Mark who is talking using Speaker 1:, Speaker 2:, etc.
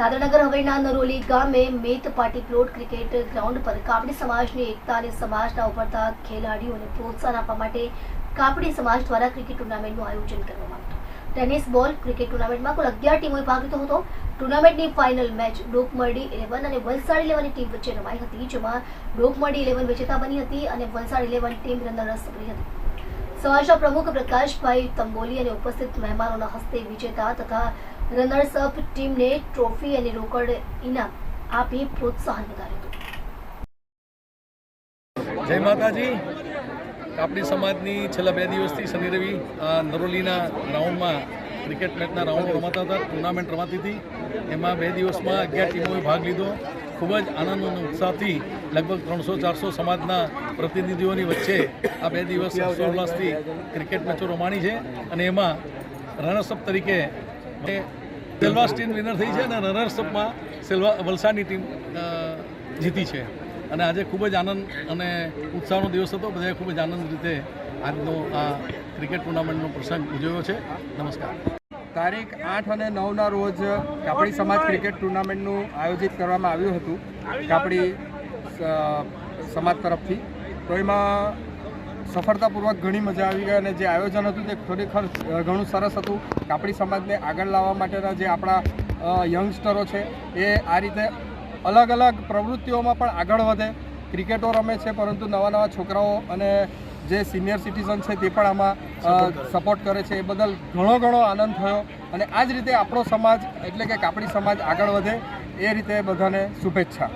Speaker 1: દાદરનગર હવેલીના નરોલી ગામે મેત party plot cricket ground પર કાપડી સમાજની એકતા અને સમાજના ઉભરતા ખેલાડીઓને પ્રોત્સાહન આપવા માટે કાપડી સમાજ દ્વારા ક્રિકેટ ટુર્નામેન્ટનું આયોજન કરવામાં આવ્યું ટેનિસ બોલ ક્રિકેટ ટુર્નામેન્ટમાં કુલ અગિયાર ટીમોએ ભાગ લીધો હતો. ટુર્નામેન્ટની ફાઇનલ મેચ ડોકમરડી ઇલેવન અને વલસાડ ઇલેવનની ટીમ વચ્ચે રમાઈ હતી, જેમાં ડોકમરડી ઇલેવન વિજેતા બની હતી અને વલસાડ ઇલેવન ટીમ રનરસ બની હતી. સમાજના પ્રમુખ પ્રકાશભાઈ તંબોલી અને ઉપસ્થિત મહેમાનોના હસ્તે વિજેતા તથા રનર્સ અપ ટીમને ટ્રોફી અને રોકડ ઇનામ આપી પ્રોત્સાહન વધાર્યું હતું.
Speaker 2: જય માતાજી. આપણી સમાજની છેલ્લા બે દિવસથી શનિ રવિ નરોલીના રાઉન્ડમાં ક્રિકેટ મેચના રાઉન્ડ રમાતા હતા, ટુર્નામેન્ટ રમાતી હતી. એમાં બે દિવસમાં અગિયાર ટીમોએ ભાગ લીધો. ખૂબ જ આનંદ અને ઉત્સાહથી લગભગ ત્રણસો, ચારસો સમાજના પ્રતિનિધિઓની વચ્ચે આ બે દિવસ હર્ષોલ્લાસથી ક્રિકેટ મેચો રમાણી છે. અને એમાં રનર્સઅપ તરીકે સેલ્વાસ ટીમ વિનર થઈ છે અને રનર્સઅપમાં સેલવા, વલસાડની ટીમ જીતી છે. અને આજે ખૂબ જ આનંદ અને ઉત્સાહનો દિવસ હતો. બધાએ ખૂબ જ આનંદ રીતે આજનો આ ક્રિકેટ ટુર્નામેન્ટનો પ્રસંગ ઉજવ્યો છે. નમસ્કાર.
Speaker 3: તારીખ આઠ અને નવના રોજ કાપડી સમાજ ક્રિકેટ ટુર્નામેન્ટનું આયોજિત કરવામાં આવ્યું હતું. કાપડી સમાજ તરફથી. તો એમાં સફળતાપૂર્વક ઘણી મજા આવી ગઈ અને જે આયોજન હતું તે ખરેખર ઘણું સરસ હતું. કાપડી સમાજને આગળ લાવવા માટેના જે આપણા યંગસ્ટરો છે એ આ રીતે અલગ અલગ પ્રવૃત્તિઓમાં પણ આગળ વધે. ક્રિકેટો રમે છે, પરંતુ નવા નવા છોકરાઓ અને જે સિનિયર સિટીઝન છે તે પણ આમાં સપોર્ટ કરે છે. એ બદલ ઘણો ઘણો આનંદ થયો. અને આ જ રીતે આપણો સમાજ એટલે કે કાપડી સમાજ આગળ વધે એ રીતે બધાને શુભેચ્છા.